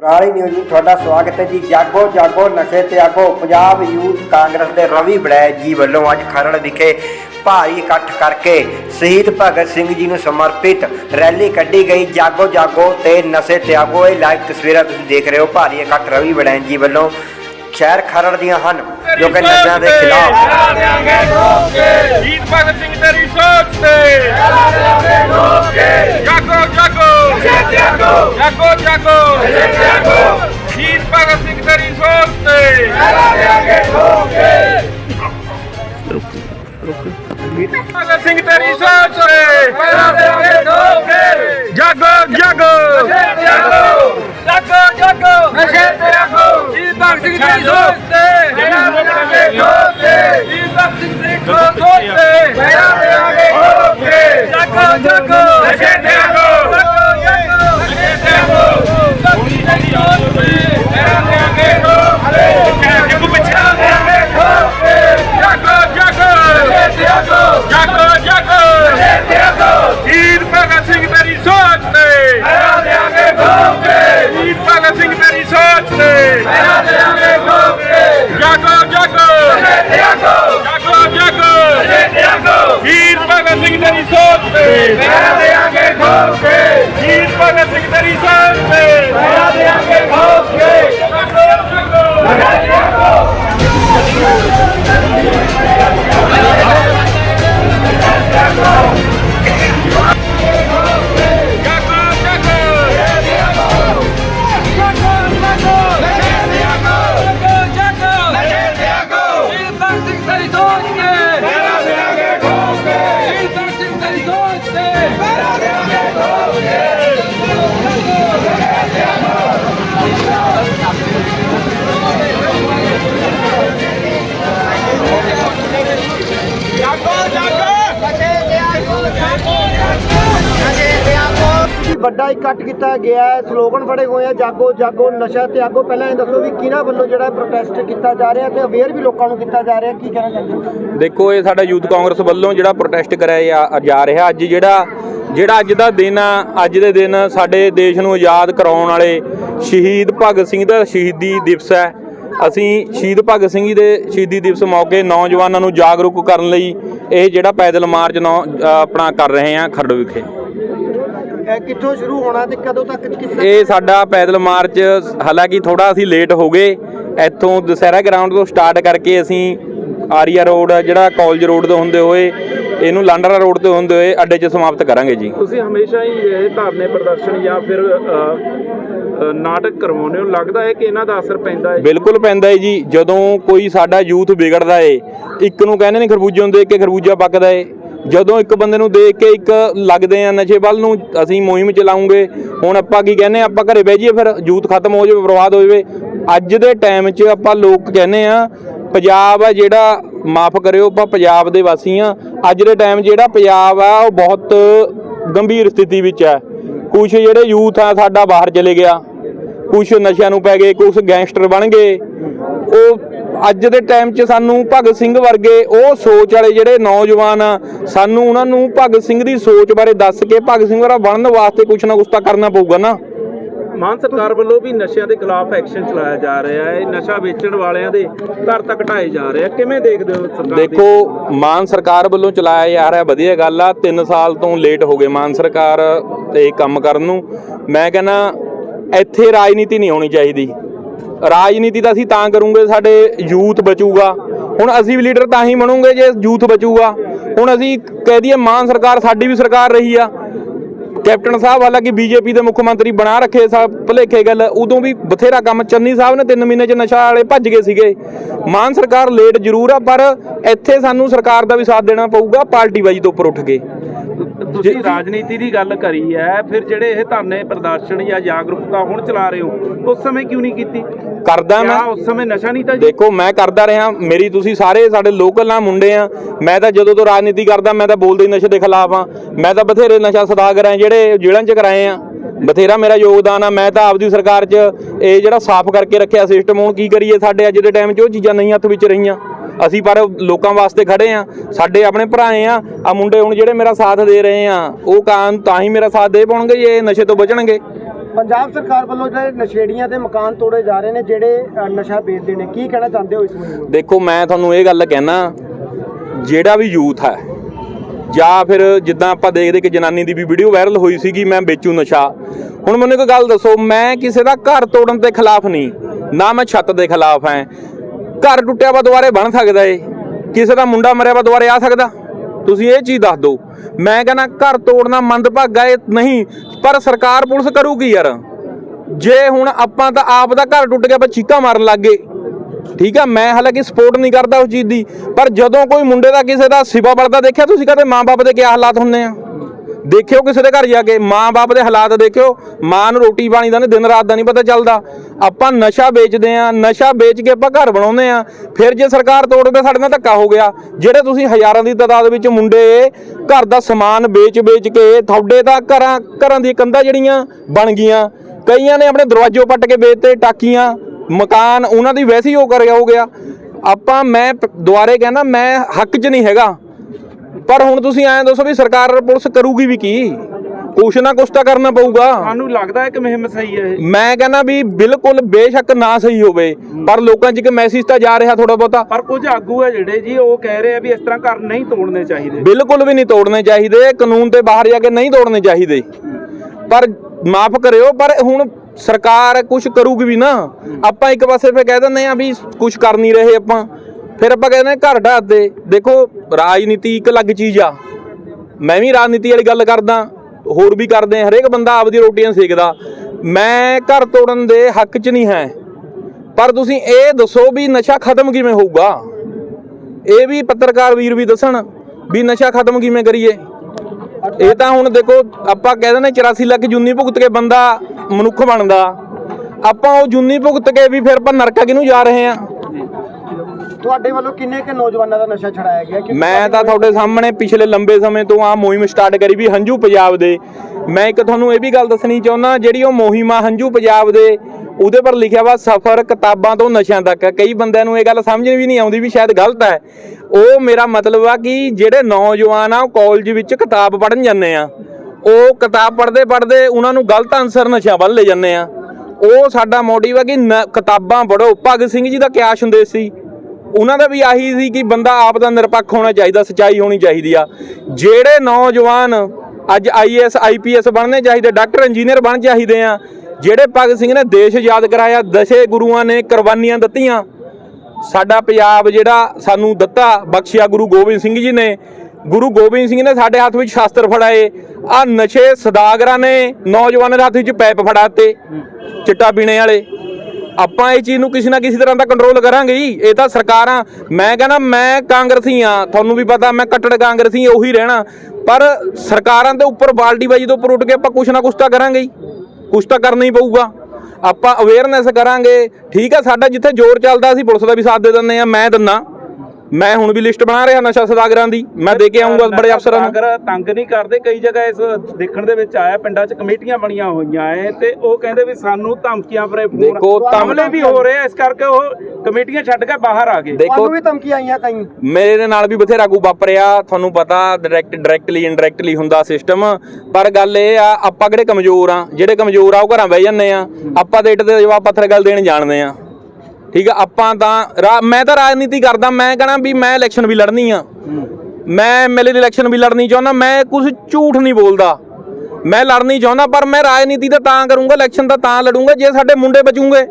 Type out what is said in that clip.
ਪੁਰਾਣੀ ਨਿਊਜ਼ ਵਿੱਚ ਤੁਹਾਡਾ ਸਵਾਗਤ ਹੈ ਜੀ। ਜਾਗੋ ਜਾਗੋ, ਨਸ਼ੇ ਤਿਆਗੋ ਪੰਜਾਬ ਯੂਥ ਕਾਂਗਰਸ ਦੇ ਰਵੀ ਬੜੈਚ ਜੀ ਵੱਲੋਂ ਅੱਜ ਖਰੜ ਵਿਖੇ ਭਾਰੀ ਇਕੱਠ ਕਰਕੇ ਸ਼ਹੀਦ ਭਗਤ ਸਿੰਘ ਜੀ ਨੂੰ ਸਮਰਪਿਤ ਰੈਲੀ ਕੱਢੀ ਗਈ। ਜਾਗੋ ਜਾਗੋ ਤੇ ਨਸ਼ੇ ਤਿਆਗੋ ਇਹ ਲਾਈਵ ਤਸਵੀਰਾਂ ਤੁਸੀਂ ਦੇਖ ਰਹੇ ਹੋ। ਭਾਰੀ ਇਕੱਠ ਰਵੀ ਬੜੈਚ ਜੀ ਵੱਲੋਂ। ਸ਼ਹਿਰ ਖਰੜ ਦੀਆਂ ਹਨ। ਜੋ ਕਿ ਨਸ਼ਿਆਂ ਦੇ ਖਿਲਾਫ। ਦੇਾਂਗੇ ਠੋਕ ਕੇ ਜੀਤ ਭਗਤ ਸਿੰਘ ਤੇਰੀ ਸੋਚ ਤੇ। ਠੋਕ ਕੇ ਜਾਗੋ ਜਾਗੋ। ਜਾਗੋ ਜਾਗੋ। ਜਾਗੋ ਜਾਗੋ ਜੀਤ ਭਗਤ ਸਿੰਘ ਤੇਰੀ ਸੋਚ ਤੇ। ਦੇਾਂਗੇ ਠੋਕ ਕੇ ਭਗਤ ਸਿੰਘ ਤੇਰੀ ਸੋਚ ਤੇ। ਦੇਾਂਗੇ ਠੋਕ ਕੇ ਜਾਗੋ ਜਾਗੋ। ਜਾਗੋ ਜਾਗੋ। ਜਾਗੋ ਨਸ਼ੇ ਤੇ ਆਗੋ ਜੀਤ ਭਗਤ ਸਿੰਘ ਤੇਰੀ ਸੋਚ ਭਗਤ ਸਿੰਘ ਤੇਰੀ ਸੋਚ ਤੇ ਦੇਾਂਗੇ ਠੋਕ ਕੇ ਜੀਤ ਭਗਤ ਸਿੰਘ ਤੇਰੀ ਸੋਚ ਜੀ ਵੱਡਾ ਇਕੱਠ ਕੀਤਾ ਗਿਆ ਹੈ, ਸਲੋਗਨ ਫੜੇ ਹੋਏ ਆ, ਜਾਗੋ ਜਾਗੋ, ਨਸ਼ਾ ਤਿਆਗੋ ਪਹਿਲਾਂ ਇਹ ਦੱਸੋ ਵੀ ਕਿਹਨਾਂ ਵੱਲੋਂ ਜਿਹੜਾ ਪ੍ਰੋਟੈਸਟ ਕੀਤਾ ਜਾ ਰਿਹਾ ਤੇ ਅਵੇਅਰ ਵੀ ਲੋਕਾਂ ਨੂੰ ਕੀਤਾ ਜਾ ਰਿਹਾ, ਕੀ ਕਹਿਣਾ ਚਾਹੁੰਦੇ ਦੇਖੋ, ਇਹ ਸਾਡਾ ਯੂਥ ਕਾਂਗਰਸ ਵੱਲੋਂ ਜਿਹੜਾ ਪ੍ਰੋਟੈਸਟ ਕਰਿਆ ਜਾ- ਰਿਹਾ। ਅੱਜ ਜਿਹੜਾ ਜਿਹੜਾ ਅੱਜ ਦਾ ਦਿਨ ਆ, ਅੱਜ ਦੇ ਦਿਨ ਸਾਡੇ ਦੇਸ਼ ਨੂੰ ਆਜ਼ਾਦ ਕਰਾਉਣ ਵਾਲੇ ਸ਼ਹੀਦ ਭਗਤ ਸਿੰਘ ਦਾ ਸ਼ਹੀਦੀ ਦਿਵਸ ਹੈ। ਅਸੀਂ ਸ਼ਹੀਦ ਭਗਤ ਸਿੰਘ ਜੀ ਦੇ ਸ਼ਹੀਦੀ ਦਿਵਸ ਮੌਕੇ ਨੌਜਵਾਨਾਂ ਨੂੰ ਜਾਗਰੂਕ ਕਰਨ ਲਈ ਇਹ ਜਿਹੜਾ ਪੈਦਲ ਮਾਰਚ ਨੌ- ਆਪਣਾ ਕਰ ਰਹੇ ਹਾਂ ਖਰੜ ਵਿਖੇ। ਕਿੱਥੋਂ ਸ਼ੁਰੂ ਹੋਣਾ ਤੇ ਕਦੋਂ ਤੱਕ ਕਿਸ ਇਹ ਸਾਡਾ ਪੈਦਲ ਮਾਰਚ ਹਾਲਾਂਕਿ ਥੋੜਾ ਅਸੀਂ ਲੇਟ ਹੋ ਗਏ। ਇੱਥੋਂ ਦੁਸਹਿਰਾ ਗਰਾਊਂਡ ਤੋਂ ਸਟਾਰਟ ਕਰਕੇ ਅਸੀਂ ਆਰੀਆ ਰੋਡ ਜਿਹੜਾ ਕਾਲਜ ਰੋਡ ਤੋਂ ਹੁੰਦੇ ਹੋਏ ਇਹਨੂੰ ਲਾਂਡਰਾ ਰੋਡ ਤੋਂ ਹੁੰਦੇ ਹੋਏ ਅੱਡੇ 'ਚ ਸਮਾਪਤ ਕਰਾਂਗੇ ਜੀ। ਤੁਸੀਂ ਹਮੇਸ਼ਾ ਹੀ ਇਹ ਧਰਨੇ ਪ੍ਰਦਰਸ਼ਨ ਜਾਂ ਫਿਰ ਨਾਟਕ ਕਰਵਾਉਂਦੇ ਹੋ। ਲੱਗਦਾ ਹੈ ਕਿ ਇਹਨਾਂ ਦਾ ਅਸਰ ਪੈਂਦਾ ਹੈ। ਬਿਲਕੁਲ ਪੈਂਦਾ ਹੈ ਜੀ। ਜਦੋਂ ਕੋਈ ਸਾਡਾ ਯੂਥ ਵਿਗੜਦਾ ਏ ਇੱਕ ਨੂੰ ਕਹਿੰਦੇ ਨੇ ਖਰਬੂਜੇ ਨੂੰ ਦੇਖ ਕੇ ਖਰਬੂਜਾ ਪੱਕਦਾ ਏ। ਜਦੋਂ ਇੱਕ ਬੰਦੇ ਨੂੰ ਦੇਖ ਕੇ ਇੱਕ ਲੱਗਦੇ ਆ ਨਸ਼ੇ ਵੱਲ ਨੂੰ, ਅਸੀਂ ਮੁਹਿੰਮ ਚਲਾਉਂਗੇ। ਹੁਣ ਆਪਾਂ ਕੀ ਕਹਿੰਦੇ ਆ, ਆਪਾਂ ਘਰੇ ਬਹਿ ਜਾਈਏ, ਫਿਰ ਯੂਥ ਖਤਮ ਹੋ ਜਾਵੇ, ਬਰਬਾਦ ਹੋ ਜਾਵੇ। ਅੱਜ ਦੇ ਟਾਈਮ 'ਚ ਆਪਾਂ ਲੋਕ ਕਹਿੰਦੇ ਆ, ਪੰਜਾਬ ਆ ਜਿਹੜਾ, ਮਾਫ ਕਰਿਓ, ਆਪਾਂ ਪੰਜਾਬ ਦੇ ਵਾਸੀ ਆ। ਅੱਜ ਦੇ ਟਾਈਮ ਜਿਹੜਾ ਪੰਜਾਬ ਆ, ਉਹ ਬਹੁਤ ਗੰਭੀਰ ਸਥਿਤੀ ਵਿੱਚ ਹੈ ਕੁਝ ਜਿਹੜੇ ਯੂਥ ਆ, ਸਾਡਾ ਬਾਹਰ ਚਲੇ ਗਿਆ। ਕੁਝ ਨਸ਼ਿਆਂ ਨੂੰ ਪੈ ਗਏ ਕੁਝ ਗੈਂਗਸਟਰ ਬਣ ਗਏ। ਉਹ ਅੱਜ ਦੇ ਟਾਈਮ 'ਚ ਸਾਨੂੰ ਭਗਤ ਸਿੰਘ ਵਰਗੇ ਉਹ ਸੋਚ ਵਾਲੇ ਜਿਹੜੇ ਨੌਜਵਾਨ ਆ ਸਾਨੂੰ ਉਹਨਾਂ ਨੂੰ ਭਗਤ ਸਿੰਘ ਦੀ ਸੋਚ ਬਾਰੇ ਦੱਸ ਕੇ ਭਗਤ ਸਿੰਘ ਵਰਗਾ ਬਣਨ ਵਾਸਤੇ ਕੁਝ ਨਾ ਕੁਝ ਤਾਂ ਕਰਨਾ ਪਊਗਾ ਨਾ। ਮਾਨ ਸਰਕਾਰ ਵੱਲੋਂ ਵੀ ਨਸ਼ਿਆਂ ਦੇ ਖਿਲਾਫ ਐਕਸ਼ਨ ਚਲਾਇਆ ਜਾ ਰਿਹਾ ਹੈ। ਨਸ਼ਾ ਵੇਚਣ ਵਾਲਿਆਂ ਦੇ ਘਰ ਤੱਕ ਢਾਏ ਜਾ ਰਹੇ ਆ। ਕਿਵੇਂ ਦੇਖਦੇ ਹੋ ਸਰਕਾਰ ਦੇਖੋ ਮਾਨ ਸਰਕਾਰ ਵੱਲੋਂ ਚਲਾਇਆ ਜਾ ਰਿਹਾ ਵਧੀਆ ਗੱਲ ਆ। 3 ਸਾਲ ਤੋਂ ਲੇਟ ਹੋ ਗਏ ਮਾਨ ਸਰਕਾਰ ਇਹ ਕੰਮ ਕਰਨ ਨੂੰ। ਮੈਂ ਕਹਿੰਦਾ ਇੱਥੇ ਰਾਜਨੀਤੀ ਨਹੀਂ ਹੋਣੀ ਚਾਹੀਦੀ। ਰਾਜਨੀਤੀ ਤਾਂ ਅਸੀਂ ਤਾਂ ਕਰੂੰਗੇ, ਸਾਡੇ ਯੂਥ ਬਚੂਗਾ। ਹੁਣ ਅਸੀਂ ਵੀ ਲੀਡਰ ਤਾਂ ਹੀ ਬਣੂਗੇ ਜੇ ਯੂਥ ਬਚੂਗਾ। ਹੁਣ ਅਸੀਂ ਕਹਿ ਦਈਏ ਮਾਨ ਸਰਕਾਰ ਸਾਡੀ ਵੀ ਸਰਕਾਰ ਰਹੀ ਆ। ਕੈਪਟਨ ਸਾਹਿਬ ਹਾਲਾਂਕਿ ਬੀਜੇਪੀ ਦੇ ਮੁੱਖ ਮੰਤਰੀ ਬਣਾ ਰੱਖੇ ਸਾ ਭੁਲੇਖੇ ਗੱਲ, ਉਦੋਂ ਵੀ ਬਥੇਰਾ ਕੰਮ ਚੰਨੀ ਸਾਹਿਬ ਨੇ 3 ਮਹੀਨੇ ਚ ਨਸ਼ਾ ਵਾਲੇ ਭੱਜ ਗਏ ਸੀਗੇ। ਮਾਨ ਸਰਕਾਰ ਲੇਟ ਜ਼ਰੂਰ ਆ, ਪਰ ਇੱਥੇ ਸਾਨੂੰ ਸਰਕਾਰ ਦਾ ਵੀ ਸਾਥ ਦੇਣਾ ਪਊਗਾ, ਪਾਰਟੀ ਬਾਜੀ ਤੋਂ ਉੱਪਰ ਉੱਠ ਕੇ। ਤੁਸੀਂ ਰਾਜਨੀਤੀ ਦੀ ਗੱਲ ਕਰੀ ਹੈ ਫਿਰ ਜਿਹੜੇ ਇਹ ਧਰਨੇ ਪ੍ਰਦਰਸ਼ਨ ਜਾਂ ਜਾਗਰੂਕਤਾ ਹੁਣ ਚਲਾ ਰਹੇ ਹੋ ਉਸ ਸਮੇਂ ਕਿਉਂ ਨਹੀਂ ਕੀਤੀ? ਕਰਦਾ ਮੈਂ ਉਸ ਸਮੇਂ ਨਸ਼ਾ ਨਹੀਂ ਤਾਂ ਜੀ? ਦੇਖੋ ਮੈਂ ਕਰਦਾ ਰਿਹਾ ਮੇਰੀ ਤੁਸੀਂ ਸਾਰੇ ਸਾਡੇ ਲੋਕਲ ਨਾ ਮੁੰਡੇ ਆ ਮੈਂ ਤਾਂ ਜਦੋਂ ਤੋਂ ਰਾਜਨੀਤੀ ਕਰਦਾ ਮੈਂ ਤਾਂ ਬੋਲਦੇ ਨਸ਼ੇ ਦੇ ਖਿਲਾਫ ਆ। ਮੈਂ ਤਾਂ ਬਥੇਰੇ ਨਸ਼ਾ ਸਦਾਗਰ ਆ ਜਿਹੜੇ ਜੇਲ੍ਹਾਂ 'ਚ ਕਰਾਏ ਆ। ਬਥੇਰਾ ਮੇਰਾ ਯੋਗਦਾਨ ਆ ਮੈਂ ਤਾਂ ਆਪਦੀ ਸਰਕਾਰ 'ਚ ਇਹ ਜਿਹੜਾ ਸਾਫ਼ ਕਰਕੇ ਰੱਖਿਆ ਸਿਸਟਮ ਹੁਣ ਕੀ ਕਰੀਏ ਸਾਡੇ ਅੱਜ ਦੇ ਟਾਈਮ 'ਚ ਉਹ ਚੀਜ਼ਾਂ ਨਹੀਂ ਹੱਥ ਵਿੱਚ ਰਹੀਆਂ। ਅਸੀਂ ਪਰ ਲੋਕਾਂ ਵਾਸਤੇ ਖੜੇ ਆ ਸਾਡੇ ਆਪਣੇ ਭਰਾਏ ਆ ਆ ਮੁੰਡੇ ਹੁਣ ਜਿਹੜੇ ਮੇਰਾ ਸਾਥ ਦੇ ਰਹੇ ਆ ਉਹ ਕਾਂ ਤਾਂ ਹੀ ਮੇਰਾ ਸਾਥ ਦੇ ਪਾਉਣਗੇ ਜੇ ਇਹ ਨਸ਼ੇ ਤੋਂ ਬਚਣਗੇ। ਪੰਜਾਬ ਸਰਕਾਰ ਵੱਲੋਂ ਜਿਹੜੇ ਨਸ਼ੇੜੀਆਂ ਦੇ ਮਕਾਨ ਤੋੜੇ ਜਾ ਰਹੇ ਨੇ ਜਿਹੜੇ ਨਸ਼ਾ ਵੇਚਦੇ ਨੇ ਕੀ ਕਹਿਣਾ ਚਾਹੁੰਦੇ ਹੋ ਇਸ ਨੂੰ? ਦੇਖੋ ਮੈਂ ਤੁਹਾਨੂੰ ਇਹ ਗੱਲ ਕਹਿਣਾ ਜਿਹੜਾ ਵੀ ਯੂਥ ਹੈ ਜਾਂ ਫਿਰ ਜਿੱਦਾਂ ਆਪਾਂ ਦੇਖਦੇ ਕਿ ਜਨਾਨੀ ਦੀ ਵੀ ਵੀਡੀਓ ਵਾਇਰਲ ਹੋਈ ਸੀਗੀ ਮੈਂ ਵੇਚੂ ਨਸ਼ਾ। ਹੁਣ ਮੈਨੂੰ ਇੱਕ ਗੱਲ ਦੱਸੋ ਮੈਂ ਕਿਸੇ ਦਾ ਘਰ ਤੋੜਨ ਦੇ ਖਿਲਾਫ ਨਹੀਂ ਨਾ ਮੈਂ ਛੱਤ ਦੇ ਖਿਲਾਫ ਹਾਂ ਘਰ ਟੁੱਟਿਆ ਵਾ ਦੁਬਾਰੇ ਬਣ ਸਕਦਾ ਏ। ਕਿਸੇ ਦਾ ਮੁੰਡਾ ਮਰਿਆ ਵਾ ਦੁਬਾਰੇ ਆ ਸਕਦਾ। ਤੁਸੀਂ ਇਹ ਚੀਜ਼ ਦੱਸ ਦਿਓ। ਮੈਂ ਕਹਿੰਦਾ ਘਰ ਤੋੜਨਾ ਮੰਦਭਾਗਾ ਏ ਨਹੀਂ, ਪਰ ਸਰਕਾਰ ਪੁਲਿਸ ਕਰੂਗੀ ਯਾਰ। ਜੇ ਹੁਣ ਆਪਾਂ ਤਾਂ ਆਪ ਦਾ ਘਰ ਟੁੱਟ ਗਿਆ, ਆਪਾਂ ਚੀਕਾਂ ਮਾਰਨ ਲੱਗ ਗਏ। ਠੀਕ ਆ, ਮੈਂ ਹਾਲਾਂਕਿ ਸਪੋਰਟ ਨਹੀਂ ਕਰਦਾ ਉਸ ਚੀਜ਼ ਦੀ। ਪਰ ਜਦੋਂ ਕੋਈ ਮੁੰਡੇ ਦਾ ਕਿਸੇ ਦਾ ਸਿਵਾ ਬਣਦਾ ਦੇਖਿਆ, ਤੁਸੀਂ ਕਦੇ ਮਾਂ-ਬਾਪ ਦੇ ਕੀ ਹਾਲਾਤ ਹੁੰਦੇ ਆ? ਦੇਖਿਓ ਕਿਸੇ ਦੇ ਘਰ ਜਾ ਕੇ ਮਾਂ-ਬਾਪ ਦੇ ਹਾਲਾਤ ਦੇਖਿਓ, ਮਾਂ ਨੂੰ ਰੋਟੀ ਪਾਣੀ ਦਾ ਨਹੀਂ, ਦਿਨ ਰਾਤ ਦਾ ਨਹੀਂ ਪਤਾ ਚੱਲਦਾ। ਆਪਾਂ ਨਸ਼ਾ ਵੇਚਦੇ ਆ ਨਸ਼ਾ ਵੇਚ ਕੇ ਆਪਾਂ ਘਰ ਬਣਾਉਂਦੇ ਆ ਫਿਰ ਜੇ ਸਰਕਾਰ ਤੋੜਦੇ ਸਾਡੇ ਨਾਲ ਧੱਕਾ ਹੋ ਗਿਆ। ਜਿਹੜੇ ਤੁਸੀਂ ਹਜ਼ਾਰਾਂ ਦੀ ਤਾਦਾਦ ਵਿੱਚ ਮੁੰਡੇ ਘਰ ਦਾ ਸਮਾਨ ਵੇਚ-ਵੇਚ ਕੇ ਤੁਹਾਡੇ ਤਾਂ ਘਰਾਂ ਘਰਾਂ ਦੀ ਕੰਧਾਂ ਜਿਹੜੀਆਂ ਬਣ ਗਈਆਂ, ਕਈਆਂ ਨੇ ਆਪਣੇ ਦਰਵਾਜ਼ੇ ਪੱਟ ਕੇ ਵੇਚਤੇ, ਟਾਕੀਆਂ, ਮਕਾਨ, ਉਹਨਾਂ ਦੀ ਵੈਸੇ ਹੀ ਉਹ ਕਰ ਹੋ ਗਿਆ। ਆਪਾਂ, ਮੈਂ ਪ- ਦੁਬਾਰੇ ਕਹਿੰਦਾ, ਮੈਂ ਹੱਕ 'ਚ ਨਹੀਂ ਹੈਗਾ। ਪਰ ਹੁਣ ਤੁਸੀਂ ਐਂ ਦੱਸੋ ਵੀ ਸਰਕਾਰ ਪੁਲਿਸ ਕਰੂਗੀ ਵੀ ਕੀ? ਕੁਛ ਨਾ ਕੁਛ ਤਾਂ ਕਰਨਾ ਪਊਗਾ। ਤੁਹਾਨੂੰ ਲੱਗਦਾ ਹੈ ਕਿ ਮੁਹਿੰਮ ਸਹੀ ਹੈ ਇਹ। ਮੈਂ ਕਹਿੰਦਾ ਵੀ ਬਿਲਕੁਲ ਬੇਸ਼ੱਕ ਨਾ ਸਹੀ ਹੋਵੇ ਪਰ ਲੋਕਾਂ 'ਚ ਇੱਕ ਮੈਸੇਜ ਤਾਂ ਜਾ ਰਿਹਾ ਥੋੜਾ ਬਹੁਤਾ। ਪਰ ਕੁਝ ਆਗੂ ਹੈ ਜਿਹੜੇ ਜੀ ਉਹ ਕਹਿ ਰਹੇ ਆ ਵੀ ਇਸ ਤਰ੍ਹਾਂ ਘਰ ਨਹੀਂ ਤੋੜਨੇ ਚਾਹੀਦੇ। ਬਿਲਕੁਲ ਵੀ ਨਹੀਂ ਤੋੜਨੇ ਚਾਹੀਦੇ ਕਾਨੂੰਨ ਤੇ ਬਾਹਰ ਜਾ ਕੇ ਨਹੀਂ ਤੋੜਨੇ ਚਾਹੀਦੇ। ਪਰ ਮਾਫ ਕਰਿਓ ਪਰ ਹੁਣ ਸਰਕਾਰ ਕੁਝ ਕਰੂਗੀ ਵੀ ਨਾ। ਆਪਾਂ ਇੱਕ ਪਾਸੇ 'ਤੇ ਕਹਿ ਦਿੰਦੇ ਆ ਵੀ ਕੁਝ ਕਰ ਨਹੀਂ ਰਹੇ ਆਪਾਂ। ਫਿਰ ਆਪਾਂ ਕਹਿੰਦੇ ਹਾਂ ਘਰ ਢਾਹ ਦੇ ਦੇਖੋ, ਰਾਜਨੀਤੀ ਇੱਕ ਅਲੱਗ ਚੀਜ਼ ਆ। ਮੈਂ ਵੀ ਰਾਜਨੀਤੀ ਵਾਲੀ ਗੱਲ ਕਰਦਾ, ਹੋਰ ਵੀ ਕਰਦੇ ਹਰੇਕ ਬੰਦਾ ਆਪਦੀ ਰੋਟੀਆਂ ਸੇਕਦਾ। ਮੈਂ ਘਰ ਤੋੜਨ ਦੇ ਹੱਕ 'ਚ ਨਹੀਂ ਹੈ। ਪਰ ਤੁਸੀਂ ਇਹ ਦੱਸੋ ਵੀ ਨਸ਼ਾ ਖਤਮ ਕਿਵੇਂ ਹੋਊਗਾ? ਇਹ ਵੀ ਪੱਤਰਕਾਰ ਵੀਰ ਵੀ ਦੱਸਣ ਵੀ ਨਸ਼ਾ ਖਤਮ ਕਿਵੇਂ ਕਰੀਏ। ਇਹ ਤਾਂ ਹੁਣ ਦੇਖੋ, ਆਪਾਂ ਕਹਿ ਦਿੰਦੇ 84 ਲੱਖ ਜੁੰਨੀ ਭੁਗਤ ਕੇ ਬੰਦਾ ਮਨੁੱਖ ਬਣਦਾ। ਆਪਾਂ ਉਹ ਜੁੰਨੀ ਭੁਗਤ ਕੇ ਵੀ ਫਿਰ ਆਪਾਂ ਨਰਕਾ ਕਿਨੂੰ ਜਾ ਰਹੇ ਆ? ਤੁਹਾਡੇ ਵੱਲੋਂ ਕਿੰਨੇ ਕੁ ਨੌਜਵਾਨਾਂ ਦਾ ਨਸ਼ਾ ਛੜਾਇਆ ਗਿਆ? ਮੈਂ ਤਾਂ ਤੁਹਾਡੇ ਸਾਹਮਣੇ ਪਿਛਲੇ ਲੰਬੇ ਸਮੇਂ ਤੋਂ ਆ ਮੁਹਿੰਮ ਸਟਾਰਟ ਕਰੀ ਵੀ ਹੰਝੂ ਪੰਜਾਬ ਦੇ। ਮੈਂ ਇੱਕ ਤੁਹਾਨੂੰ ਇਹ ਵੀ ਗੱਲ ਦੱਸਣੀ ਚਾਹੁੰਦਾ ਜਿਹੜੀ ਉਹ ਮੁਹਿੰਮ ਆ ਹੰਝੂ ਪੰਜਾਬ ਦੇ ਉਹਦੇ ਪਰ ਲਿਖਿਆ ਵਾ ਸਫ਼ਰ ਕਿਤਾਬਾਂ ਤੋਂ ਨਸ਼ਿਆਂ ਤੱਕ। ਕਈ ਬੰਦਿਆਂ ਨੂੰ ਇਹ ਗੱਲ ਸਮਝ ਵੀ ਨਹੀਂ ਆਉਂਦੀ ਵੀ ਸ਼ਾਇਦ ਗਲਤ ਹੈ। ਉਹ ਮੇਰਾ ਮਤਲਬ ਆ ਕਿ ਜਿਹੜੇ ਨੌਜਵਾਨ ਆ ਉਹ ਕਾਲਜ ਵਿੱਚ ਕਿਤਾਬ ਪੜ੍ਹਨ ਜਾਂਦੇ ਆ। ਉਹ ਕਿਤਾਬ ਪੜ੍ਹਦੇ ਪੜ੍ਹਦੇ ਉਹਨਾਂ ਨੂੰ ਗਲਤ ਆਨਸਰ ਨਸ਼ਿਆਂ ਵੱਲ ਲੈ ਜਾਂਦੇ ਆ। ਉਹ ਸਾਡਾ ਮੋਟਿਵ ਆ ਕਿ ਕਿਤਾਬਾਂ ਪੜ੍ਹੋ। ਭਗਤ ਸਿੰਘ ਜੀ ਦਾ ਕਿਆ ਸੰਦੇਸ਼ ਸੀ? ਉਹਨਾਂ ਦਾ ਵੀ ਆਹੀ ਸੀ ਕਿ ਬੰਦਾ ਆਪ ਦਾ ਨਿਰਪੱਖ ਹੋਣਾ ਚਾਹੀਦਾ, ਸਚਾਈ ਹੋਣੀ ਚਾਹੀਦੀ ਆ। ਜਿਹੜੇ ਨੌਜਵਾਨ ਅੱਜ ਆਈਐਸ ਆਈਪੀਐਸ ਬਣਨੇ ਚਾਹੀਦੇ, ਡਾਕਟਰ, ਇੰਜੀਨੀਅਰ ਬਣ ਚਾਹੀਦੇ ਆ, ਜਿਹੜੇ ਭਗਤ ਸਿੰਘ ਨੇ ਦੇਸ਼ ਆਜ਼ਾਦ ਕਰਾਇਆ, ਦਸ਼ੇ ਗੁਰੂਆਂ ਨੇ ਕੁਰਬਾਨੀਆਂ ਦਿੱਤੀਆਂ, ਸਾਡਾ ਪੰਜਾਬ ਜਿਹੜਾ ਸਾਨੂੰ ਦਿੱਤਾ, ਬਖਸ਼ਿਆ ਗੁਰੂ ਗੋਬਿੰਦ ਸਿੰਘ ਜੀ ਨੇ। ਗੁਰੂ ਗੋਬਿੰਦ ਸਿੰਘ ਨੇ ਸਾਡੇ ਹੱਥ ਵਿੱਚ ਸ਼ਾਸਤਰ ਫੜਾਏ ਆ ਨਸ਼ੇ ਸਦਾਗਰਾਂ ਨੇ ਨੌਜਵਾਨਾਂ ਦੇ ਹੱਥ ਵਿੱਚ ਪੈਪ ਫੜਾਤੇ ਚਿੱਟਾ ਪੀਣੇ ਵਾਲੇ। ਆਪਾਂ ਇਹ ਚੀਜ਼ ਨੂੰ ਕਿਸੇ ਨਾ ਕਿਸੇ ਤਰ੍ਹਾਂ ਦਾ ਕੰਟਰੋਲ ਕਰਾਂਗੇ ਜੀ। ਇਹ ਤਾਂ ਸਰਕਾਰਾਂ, ਮੈਂ ਕਹਿੰਦਾ ਮੈਂ ਕਾਂਗਰਸੀ ਆ ਤੁਹਾਨੂੰ ਵੀ ਪਤਾ ਮੈਂ ਕੱਟੜ ਕਾਂਗਰਸੀ, ਉਹੀ ਰਹਿਣਾ। ਪਰ ਸਰਕਾਰਾਂ ਦੇ ਉੱਪਰ ਬਾਲਟੀ ਬਾਜੀ ਤੋਂ ਉੱਪਰ ਉੱਠ ਕੇ ਆਪਾਂ ਕੁਛ ਨਾ ਕੁਛ ਤਾਂ ਕਰਾਂਗੇ ਜੀ। ਕੁਛ ਤਾਂ ਕਰਨਾ ਹੀ ਪਊਗਾ। ਆਪਾਂ ਅਵੇਅਰਨੈਸ ਕਰਾਂਗੇ। ਠੀਕ ਆ, ਸਾਡਾ ਜਿੱਥੇ ਜ਼ੋਰ ਚੱਲਦਾ ਅਸੀਂ ਪੁਲਿਸ ਦਾ ਵੀ ਸਾਥ ਦੇ ਦਿੰਦੇ ਆ ਮੈਂ ਦਿੰਨਾ ਮੈਂ ਹੁਣ ਵੀ ਲਿਸਟ ਬਣਾ ਰਿਹਾ ਨਸ਼ਾ ਸਦਾਗਰਾਂ ਦੀ। ਮੈਂ ਦੇ ਕੇ ਆਉਂਗਾ ਬੜੇ ਅਫਸਰਾਂ ਨੂੰ। ਤੰਗ ਨਹੀਂ ਕਰਦੇ। ਕਈ ਜਗ੍ਹਾ ਇਸ ਦੇਖਣ ਦੇ ਵਿੱਚ ਆਇਆ ਪਿੰਡਾਂ 'ਚ ਕਮੇਟੀਆਂ ਬਣੀਆਂ ਹੋਈਆਂ ਐ ਤੇ ਉਹ ਕਹਿੰਦੇ ਵੀ ਸਾਨੂੰ ਧਮਕੀਆਂ ਭਰੇ ਦੇਖੋ, ਹਮਲੇ ਵੀ ਹੋ ਰਹੇ ਆ ਇਸ ਕਰਕੇ ਉਹ ਕਮੇਟੀਆਂ ਛੱਡ ਕੇ ਬਾਹਰ ਆ ਗਏ। ਦੇਖੋ ਵੀ ਧਮਕੀ ਆਈਆਂ ਕਈ। ਮੇਰੇ ਨਾਲ ਵੀ ਬਥੇਰਾ ਕੋ ਵਾਪਰਿਆ ਤੁਹਾਨੂੰ ਪਤਾ ਡਾਇਰੈਕਟ ਡਾਇਰੈਕਟਲੀ ਇਨਡਾਇਰੈਕਟਲੀ ਹੁੰਦਾ ਸਿਸਟਮ ਪਰ ਗੱਲ ਇਹ ਆ ਆਪਾਂ ਕਿਹੜੇ ਕਮਜ਼ੋਰ ਆ? ਜਿਹੜੇ ਕਮਜ਼ੋਰ ਆ ਉਹ ਘਰਾਂ ਬਹਿ ਜਾਂਦੇ ਆ। ਆਪਾਂ ਤੇ ਇੱਟ ਦੇ ਜਵਾਬ ਪੱਥਰ ਗੱਲ ਦੇਣ ਜਾਣਦੇ ਆ। ਠੀਕ ਆ, ਆਪਾਂ ਤਾਂ ਰਾ- ਮੈਂ ਤਾਂ ਰਾਜਨੀਤੀ ਕਰਦਾ, ਮੈਂ ਕਹਣਾ ਵੀ ਮੈਂ ਇਲੈਕਸ਼ਨ ਵੀ ਲੜਨੀ ਆ। ਮੈਂ ਐਮਐਲਏ ਦੀ ਇਲੈਕਸ਼ਨ ਵੀ ਲੜਨੀ ਚਾਹੁੰਦਾ, ਮੈਂ ਕੁਝ ਝੂਠ ਨਹੀਂ ਬੋਲਦਾ। ਮੈਂ ਲੜਨੀ ਚਾਹੁੰਦਾ, ਪਰ ਮੈਂ ਰਾਜਨੀਤੀ ਤਾਂ ਤਾਂ ਕਰੂੰਗਾ ਇਲੈਕਸ਼ਨ ਤਾਂ ਤਾਂ ਲੜੂੰਗਾ, ਜੇ ਸਾਡੇ ਮੁੰਡੇ ਬਚੂਗੇ।